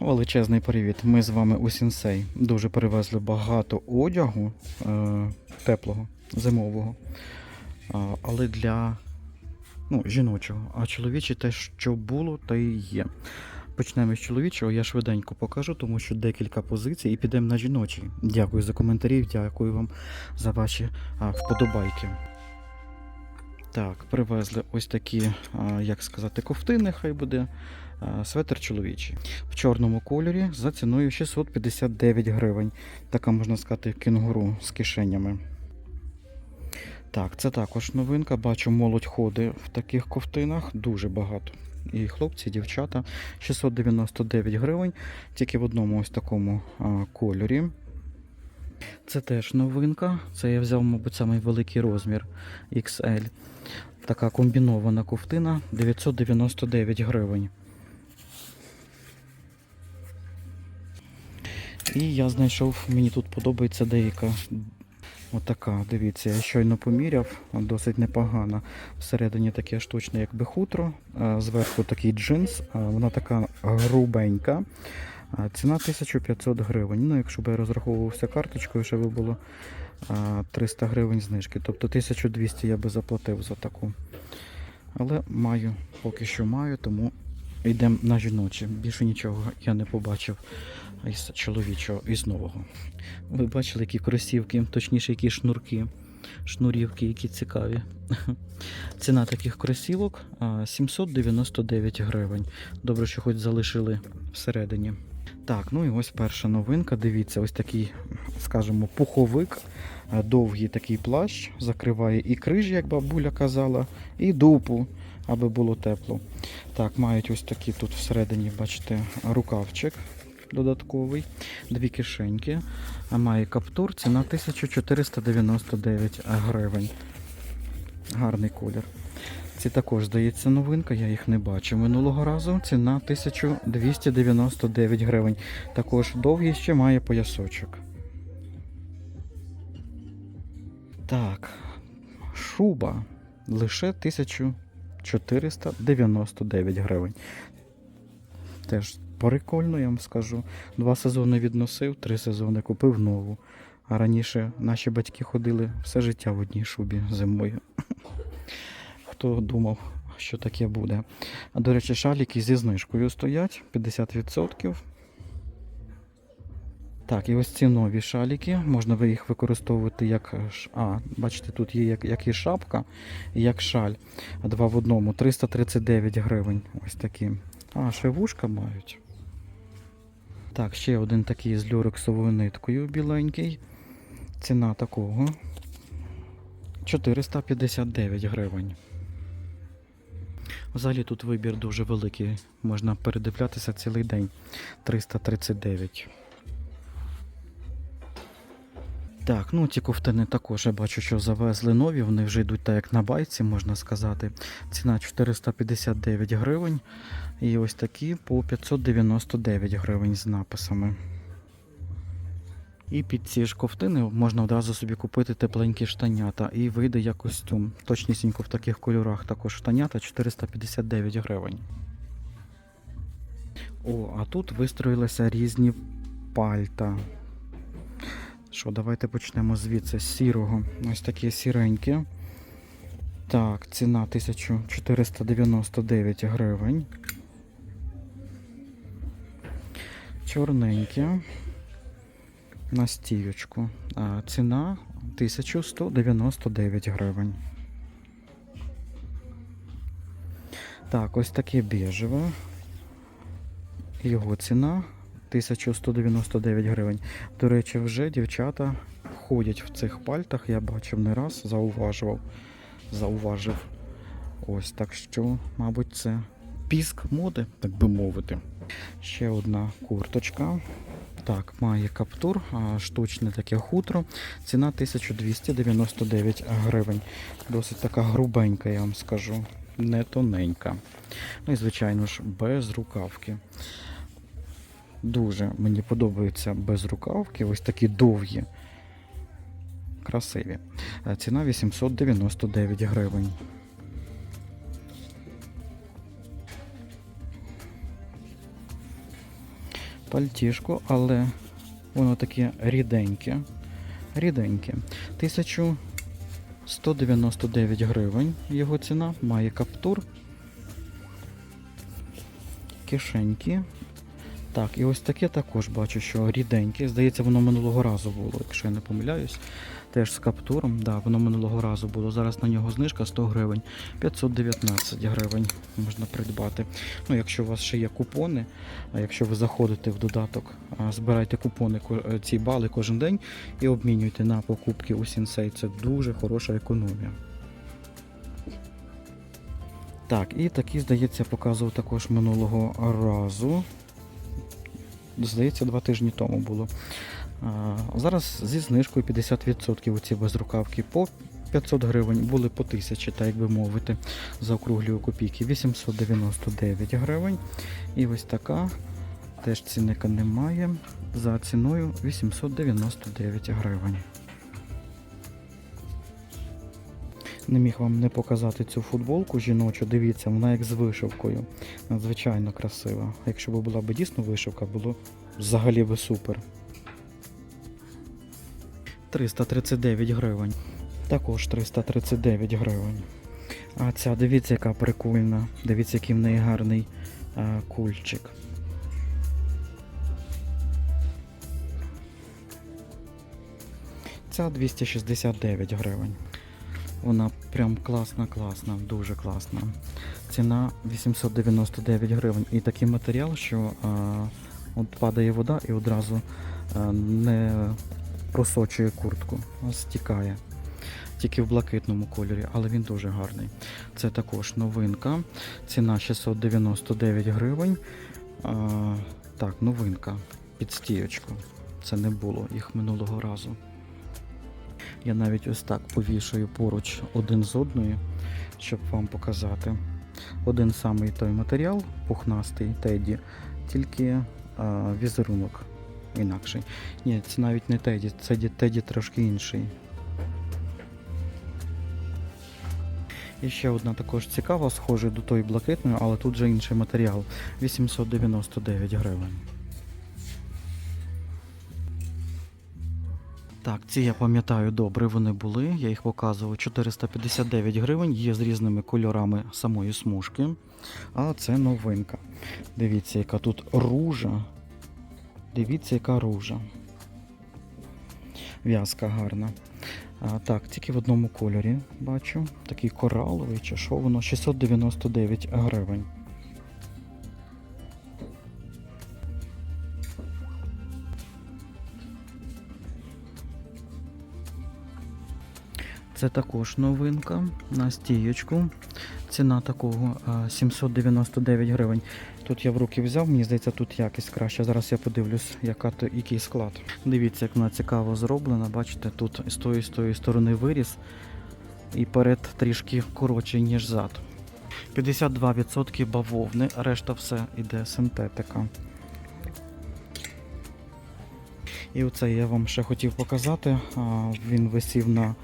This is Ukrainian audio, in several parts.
Величезний привіт. Ми з вами у Сінсей. Дуже перевезли багато одягу е, теплого, зимового. Але для ну, жіночого. А чоловічі те, що було, те і є. Почнемо з чоловічого, я швиденько покажу, тому що декілька позицій і підемо на жіночий. Дякую за коментарі, дякую вам за ваші вподобайки. Так, привезли ось такі, як сказати, ковтини, хай буде. а, Светр чоловічий в чорному кольорі за ціною 659 гривень. Така можна сказати кенгуру з кишенями. Так, це також новинка. Бачу, молодь ходить в таких ковтинах дуже багато. І хлопці, і дівчата 699 гривень, тільки в одному ось такому а, кольорі. Це теж новинка. Це я взяв, мабуть, самий великий розмір XL. Така комбінована ковтина 999 гривень. І я знайшов, мені тут подобається деяка. Отака, дивіться, я щойно поміряв, досить непогана. Всередині таке штучне, якби хутро, зверху такий джинс, вона така грубенька. Ціна 1500 гривень. Ну, якщо б я розраховувався карточкою, ще би було 300 гривень знижки. Тобто 1200 я би заплатив за таку. Але маю, поки що маю, тому йдемо на жіночі. Більше нічого я не побачив із чоловічого, із нового. Ви бачили, які кросівки, точніше, які шнурки, шнурівки, які цікаві. Ціна таких кросівок 799 гривень. Добре, що хоч залишили всередині. Так, ну і ось перша новинка. Дивіться, ось такий, скажімо, пуховик, довгий такий плащ, закриває і криж, як бабуля казала, і дупу, аби було тепло. Так, мають ось такі тут всередині, бачите, рукавчик додатковий, дві кишеньки. А має каптур, ціна 1499 гривень. Гарний колір. Ці також, здається, новинка, я їх не бачив минулого разу. Ціна 1299 гривень. Також довгий ще має поясочок. Так, шуба лише 1499 гривень. Теж прикольно, я вам скажу. Два сезони відносив, три сезони купив нову. А раніше наші батьки ходили все життя в одній шубі зимою. Хто думав, що таке буде. А до речі, шаліки зі знижкою стоять 50%. Так, і ось ці нові шаліки. Можна ви їх використовувати як. А, бачите, тут є як, як і шапка, і як шаль. Два в одному. 339 гривень. Ось такі. А, ще вушка мають. Так, ще один такий з люрексовою ниткою біленький. Ціна такого 459 гривень. Взагалі тут вибір дуже великий. Можна передивлятися цілий день. 339. Так, ну ці ковтини також я бачу, що завезли нові, вони вже йдуть так як на байці, можна сказати. Ціна 459 гривень. І ось такі по 599 гривень з написами. І під ці ж ковтини можна одразу собі купити тепленькі штанята і вийде як костюм. Точнісінько в таких кольорах також штанята 459 гривень. О, а тут вистроїлися різні пальта. Що, давайте почнемо звідси з сірого. Ось такі сіренькі. Так, ціна 1499 гривень. Чорненькі. На стіючку. А ціна 1199 гривень. Так, ось таке біжеве. Його ціна 1199 гривень. До речі, вже дівчата ходять в цих пальтах, я бачив не раз, зауважував. Зауважив. Ось так що, мабуть, це піск моди, так би мовити. Ще одна курточка. Так, має каптур, штучне таке хутро. Ціна 1299 гривень. Досить така грубенька, я вам скажу. Не тоненька. Ну і, звичайно ж, без рукавки. Дуже мені подобаються безрукавки, ось такі довгі. Красиві. Е, Ціна 899 гривень. Пальтішко, але воно таке ріденьке. Ріденьке. 1199 гривень його ціна, має каптур. Кишеньки. Так, і ось таке також бачу, що ріденьке. Здається, воно минулого разу було, якщо я не помиляюсь. Теж з каптуром. Да, воно минулого разу було. Зараз на нього знижка 100 гривень. 519 гривень можна придбати. Ну, якщо у вас ще є купони, а якщо ви заходите в додаток, збирайте купони е, ці бали кожен день і обмінюйте на покупки у Сінсей. Це дуже хороша економія. Так, і такі, здається, показував також минулого разу. Здається, два тижні тому було. Зараз зі знижкою 50% ці безрукавки по 500 гривень були по 1000, так як би мовити, заокруглюю копійки 899 гривень. І ось така, теж цінника немає, за ціною 899 гривень. Не міг вам не показати цю футболку жіночу. Дивіться, вона як з вишивкою. Надзвичайно красива. Якщо б була б дійсно вишивка, було взагалі би супер. 339 гривень. Також 339 гривень. А ця, дивіться, яка прикольна. Дивіться, який в неї гарний а, кульчик. Ця 269 гривень. Вона прям класна, класна, дуже класна. Ціна 899 гривень. І такий матеріал, що а, от падає вода і одразу а, не просочує куртку, стікає. Тільки в блакитному кольорі, але він дуже гарний. Це також новинка. Ціна 699 гривень. А, так, новинка. Під стіючку. Це не було їх минулого разу. Я навіть ось так повішую поруч один з одною, щоб вам показати. Один самий той матеріал, пухнастий теді, тільки а, візерунок інакший. Ні, це навіть не теді, це теді трошки інший. І ще одна також цікава, схожа до тої блакитної, але тут вже інший матеріал. 899 гривень. Так, ці я пам'ятаю добре, вони були. Я їх показував 459 гривень, є з різними кольорами самої смужки. А це новинка. Дивіться, яка тут ружа. Дивіться, яка ружа. В'язка гарна. А, так, тільки в одному кольорі бачу. Такий кораловий чи що воно? 699 гривень. Це також новинка на стієчку. Ціна такого 799 гривень. Тут я в руки взяв, мені здається, тут якість краща. Зараз я подивлюсь, яка то, який склад. Дивіться, як вона цікаво зроблена. Бачите, тут з тої з тої сторони виріс і перед трішки коротший, ніж зад. 52% бавовни, решта все іде синтетика. І оце я вам ще хотів показати. Він висів на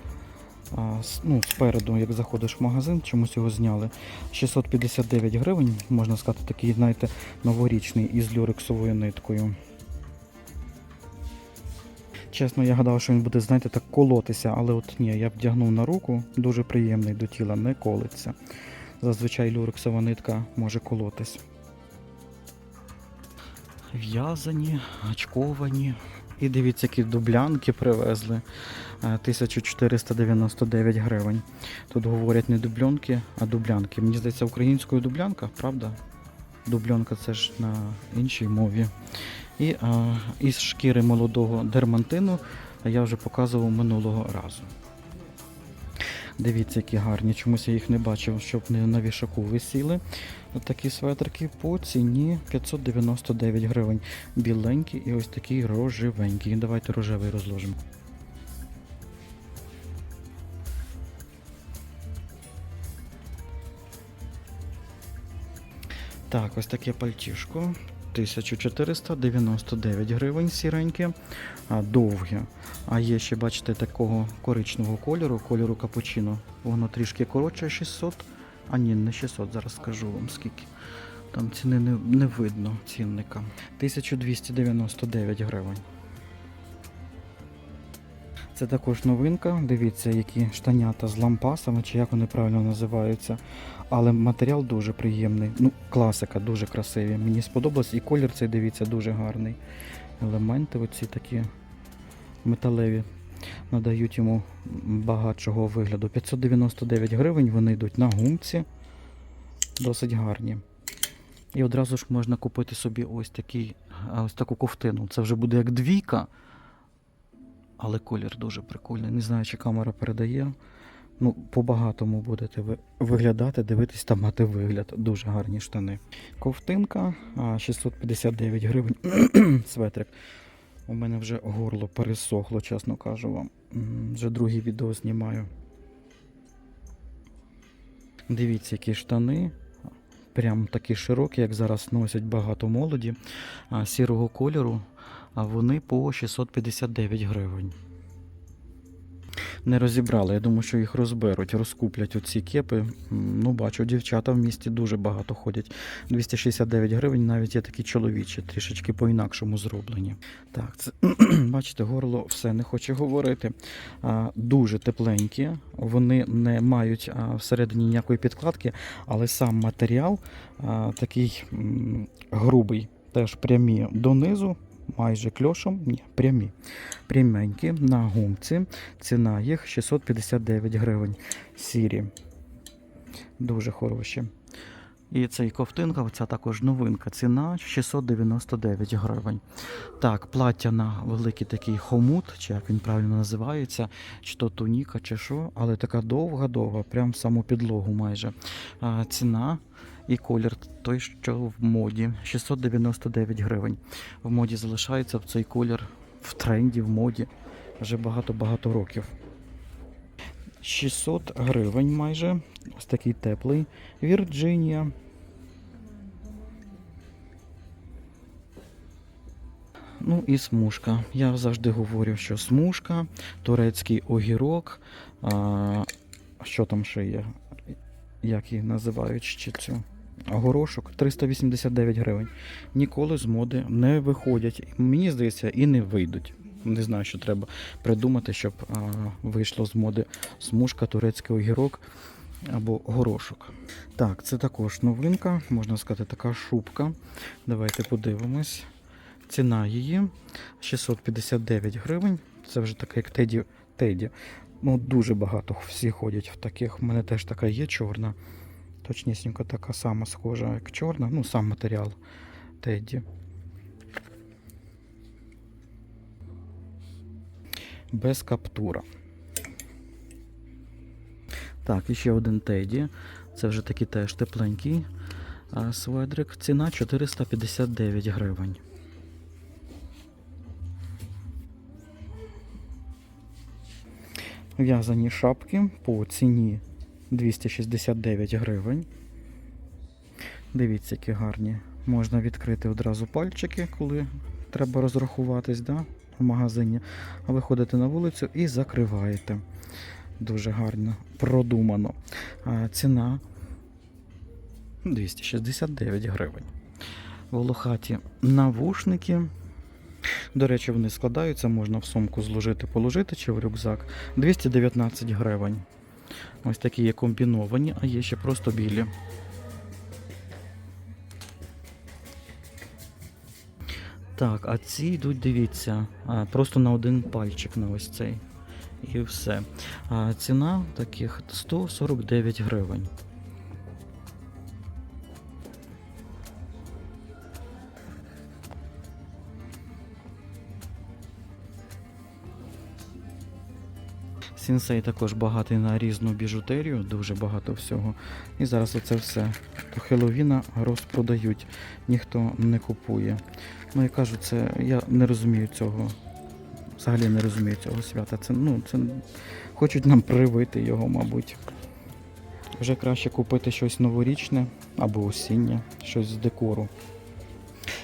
ну, спереду, як заходиш в магазин, чомусь його зняли. 659 гривень, можна сказати, такий, знаєте, новорічний із люрексовою ниткою. Чесно, я гадав, що він буде, знаєте, так колотися, але от ні, я вдягнув на руку, дуже приємний до тіла, не колиться. Зазвичай люрексова нитка може колотись. В'язані, гачковані. І дивіться, які дублянки привезли. Е, 1499 гривень. Тут говорять не дубльонки, а дублянки. Мені здається, українською дублянка, правда? Дубльонка це ж на іншій мові. І а, із шкіри молодого дермантину я вже показував минулого разу. Дивіться, які гарні. Чомусь я їх не бачив, щоб не на вішаку висіли. Такі светрики по ціні 599 гривень. Біленький і ось такий рожевенький. Давайте рожевий розложимо. Так, ось таке пальтішко. 1499 гривень сіреньке, довге. А є ще, бачите, такого коричневого кольору, кольору капучино. Воно трішки коротше 600. А ні, не 600, зараз скажу вам скільки. Там ціни не, не видно цінника. 1299 гривень. Це також новинка. Дивіться, які штанята з лампасами, чи як вони правильно називаються. Але матеріал дуже приємний. Ну, класика, дуже красиві. Мені сподобалось. І колір цей, дивіться, дуже гарний. Елементи оці такі металеві. Надають йому багатшого вигляду. 599 гривень вони йдуть на гумці. Досить гарні. І одразу ж можна купити собі ось, такий, ось таку ковтину. Це вже буде як двійка. Але колір дуже прикольний. Не знаю, чи камера передає. Ну, по-багатому будете ви виглядати, дивитись та мати вигляд. Дуже гарні штани. Ковтинка 659 гривень. Светрик. У мене вже горло пересохло, чесно кажу вам. Вже другий відео знімаю. Дивіться, які штани. Прям такі широкі, як зараз носять багато молоді, сірого кольору, а вони по 659 гривень. Не розібрали, я думаю, що їх розберуть, розкуплять оці кепи. Ну, бачу, дівчата в місті дуже багато ходять. 269 гривень, навіть є такі чоловічі, трішечки по-інакшому зроблені. Так, це бачите, горло все не хоче говорити. А, дуже тепленькі, вони не мають а, всередині ніякої підкладки, але сам матеріал а, такий м, грубий, теж прямі донизу, майже кльошом, ні, прямі. Пряменькі на гумці. Ціна їх 659 гривень. Сірі. Дуже хороші. І цей ковтинка, ця також новинка. Ціна 699 гривень. Так, плаття на великий такий хомут, чи як він правильно називається, чи то туніка, чи що, але така довга-довга, прям саму підлогу майже. А, ціна і колір той, що в моді 699 гривень. В моді залишається в цей колір в тренді, в моді вже багато-багато років. 600 гривень майже. Ось такий теплий. Вірджинія. Ну і смужка. Я завжди говорю, що смужка, турецький огірок. А, що там ще є? Як її називають ще цю? Горошок 389 гривень. Ніколи з моди не виходять. Мені здається, і не вийдуть. Не знаю, що треба придумати, щоб а, вийшло з моди смужка, турецький огірок або горошок. Так, це також новинка, можна сказати, така шубка. Давайте подивимось. Ціна її 659 гривень. Це вже така, як Теді. Теді. Ну, дуже багато всі ходять в таких. У мене теж така є чорна. Точнісінько така сама схожа, як чорна. Ну, сам матеріал Теді. Без каптура. Так, і ще один Теді. Це вже такий теж тепленький сведрик. Ціна 459 гривень. В'язані шапки по ціні 269 гривень. Дивіться, які гарні. Можна відкрити одразу пальчики, коли треба розрахуватись да, в магазині. А виходите на вулицю і закриваєте. Дуже гарно, продумано. А ціна 269 гривень. Волохаті навушники. До речі, вони складаються, можна в сумку зложити, положити чи в рюкзак. 219 гривень. Ось такі є комбіновані, а є ще просто білі. Так, а ці йдуть, дивіться, просто на один пальчик на ось цей. І все. Ціна таких 149 гривень. Сінсей також багатий на різну біжутерію, дуже багато всього. І зараз оце все до Хеллоуіна розпродають, ніхто не купує. Ну я кажу, це я не розумію цього. Взагалі не розумію цього свята. Це, ну, це хочуть нам привити його, мабуть. Вже краще купити щось новорічне або осіннє, щось з декору.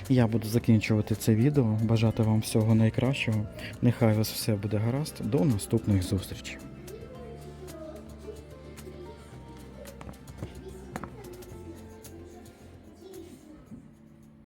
Я буду закінчувати це відео. Бажати вам всього найкращого. Нехай вас все буде гаразд. До наступних зустрічей.